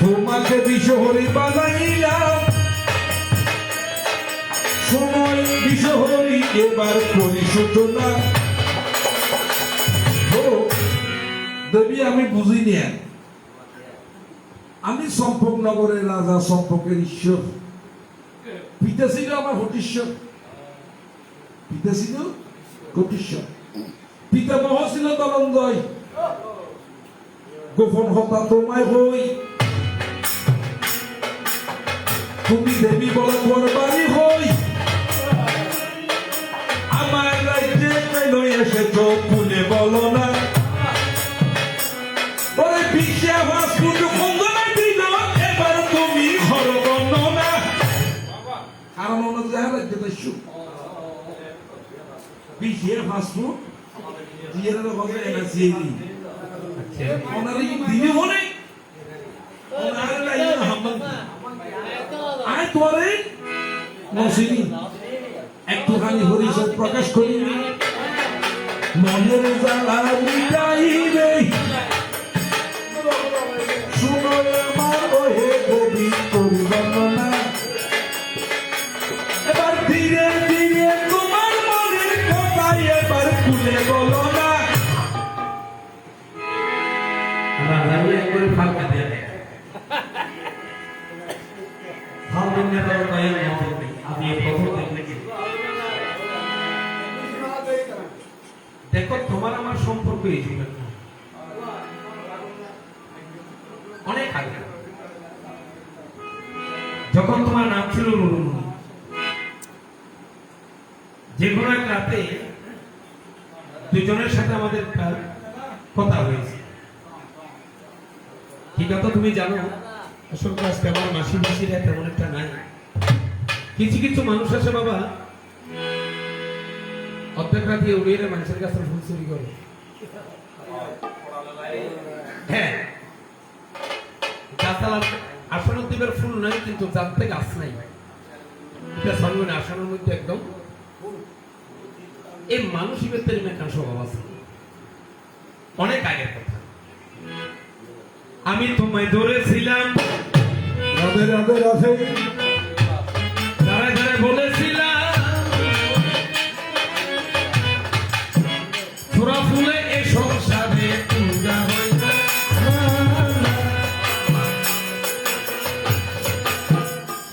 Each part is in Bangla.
তোমাকে বানাইলাম। সময় এবার দেবী, আমি বুঝি আমি সম্পকনগরের রাজা সম্পকের ঈশ্বর। পিতা ছিল আমার হটিশ্বর পিতা ছিল কটিশ্বর পিতামহ ছিল দলন্দয় গোপন হতা তোমায় হই। দেবী বল হই। আমার রাজ্যে কেন এসেছ খুলে বলো না। ওরে বিশ্বে আবাস পুজো খন্দনা দিল এবার তুমি হর কারণ রাজ্য বিশ্বে ওনারা দিনে। ওনারা হামদ তোরে নসিনি একটুখানি হরিষদ প্রকাশ করিনি। মনের জ্বালা মিটাইবে। এবার ধীরে ধীরে তোমার মনের কথা এবার খুলে বলো না। একবারে ফাঁকা। দেখো, তোমার আমার সম্পর্ক এই যুগের অনেক আগে। যখন তোমার নাম ছিল রুরুমণি যে কোনো এক রাতে দুজনের সাথে আমাদের কথা হয়েছে। কি কথা তুমি জানো? আসলে আজকে আমার মাসি মাসিরা তেমন একটা নাই। কিছু কিছু মানুষ আছে বাবা অর্ধেক রাতে উড়িয়ে মানুষের কাছে ফুল চুরি করে। হ্যাঁ। গাছালা আসন দ্বীপের ফুল নাই কিন্তু জানতে গাছ নাই। এটা সর্বনে আসনের মধ্যে একদম এই মানুষ ইবেতের মেকান স্বভাব আছে। অনেক আগের কথা। আমি তোমায় ধরেছিলাম। রাধে রাধে রাধে। ধারে ধারে বলেছিলাম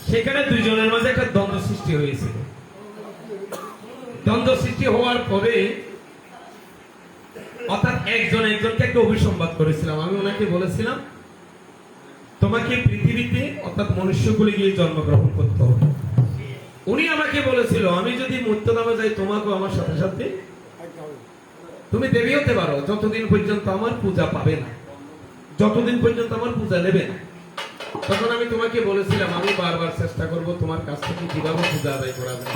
সেখানে দুইজনের মাঝে একটা দ্বন্দ্ব সৃষ্টি হয়েছিল দ্বন্দ্ব সৃষ্টি হওয়ার পরে অর্থাৎ একজন একজনকে একটা অভিসম্বাদ করেছিলাম। আমি ওনাকে বলেছিলাম, তোমাকে পৃথিবীতে অর্থাৎ মনুষ্যকুলে গিয়ে জন্মগ্রহণ করতে হবে। উনি আমাকে বলেছিল, আমি যদি মৃত্যু নামে যাই, তোমাকেও আমার সাথে সাথে তুমি দেবী হতে পারো। যতদিন পর্যন্ত আমার পূজা পাবে না, যতদিন পর্যন্ত আমার পূজা নেবে না। তখন আমি তোমাকে বলেছিলাম, আমি বারবার চেষ্টা করব তোমার কাছ থেকে কীভাবে পূজা আদায় করা যায়।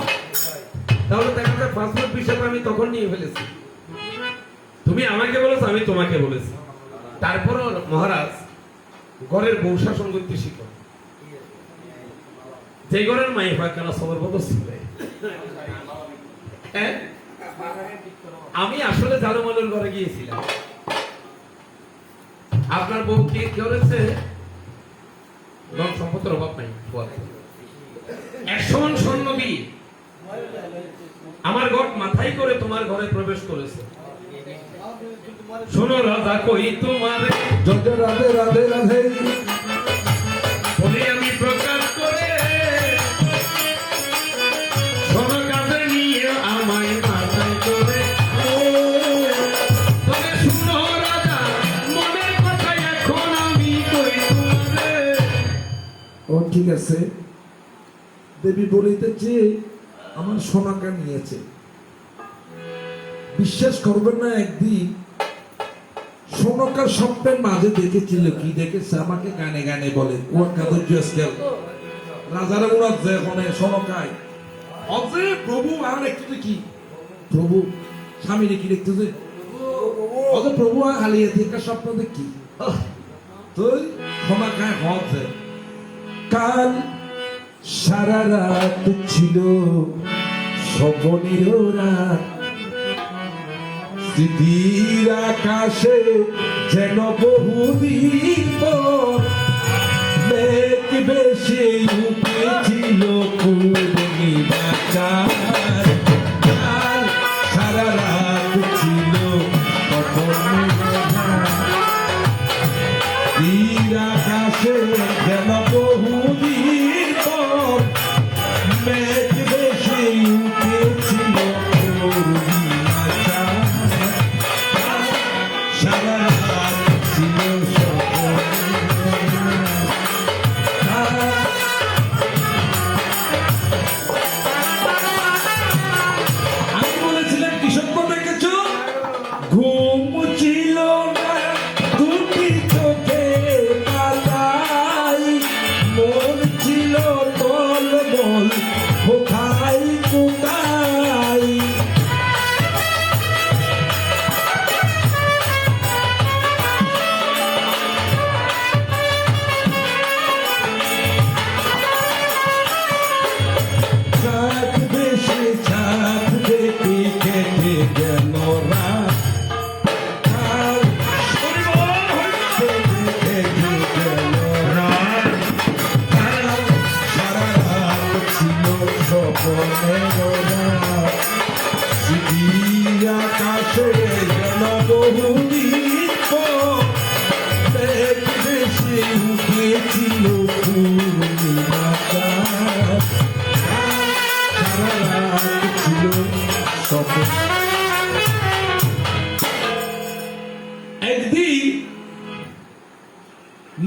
তাহলে দেখা যায় পাসপোর্ট হিসাবে আমি তখন নিয়ে ফেলেছি। তুমি আমাকে বলেছ, আমি তোমাকে বলেছি। তারপরও মহারাজ, ঘরের বউ শাসন করতে শিখো। যে ঘরের মাই হয় কেন সবার মতো ছিল। হ্যাঁ? আমি আসলে জারুমালের ঘরে গিয়েছিলাম। আপনার বউ কি করেছে? ধন সম্পদের অভাব নাই বলে। একশো মন স্বর্ণ দিয়ে আমার ঘর মাথায় করে তোমার ঘরে প্রবেশ করেছে। শোনো রাজা কই তোমার। রাধে রাধে রাধে। আছে। দেবী বলিতেছে, আমার সোনাকা নিয়েছে। বিশ্বাস করবেন না একদিন, সোনকার স্বপ্নের মাঝে দেখেছিল কি দেখেছে? আমাকে গানে গানে বলে যে সোনকায়। অজে প্রভু, আর একটু কি? প্রভু, স্বামী কি দেখতেছে? অত প্রভু, আর হালিয়ে দেখা স্বপ্ন দেখি? তুই খায় হচ্ছে কাল সারা রাত ছিল স্বপনের রাত। স্মৃতির আকাশে যেন বহুদিন পর মেঘ বেশি উঠেছিল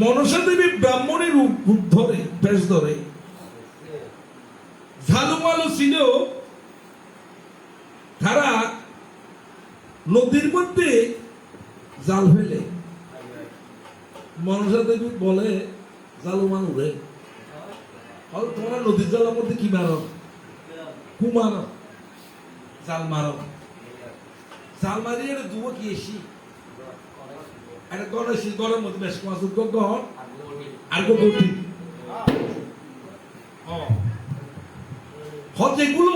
মনসা দেবী ব্রাহ্মণের রূপ ধরে, বেশ ধরে। ঝালুমালু ছিল তারা নদীর মধ্যে জাল ফেলে। মনসা দেবী বলে জালু রে আর তোমরা নদীর জলের মধ্যে কি মারো? কু মারো? জাল মারো। জাল মারি এটা দুবো কি এসি? এটা গণেশি গড়ের মধ্যে বেশ মাছ গহন আর গটি হ যেগুলো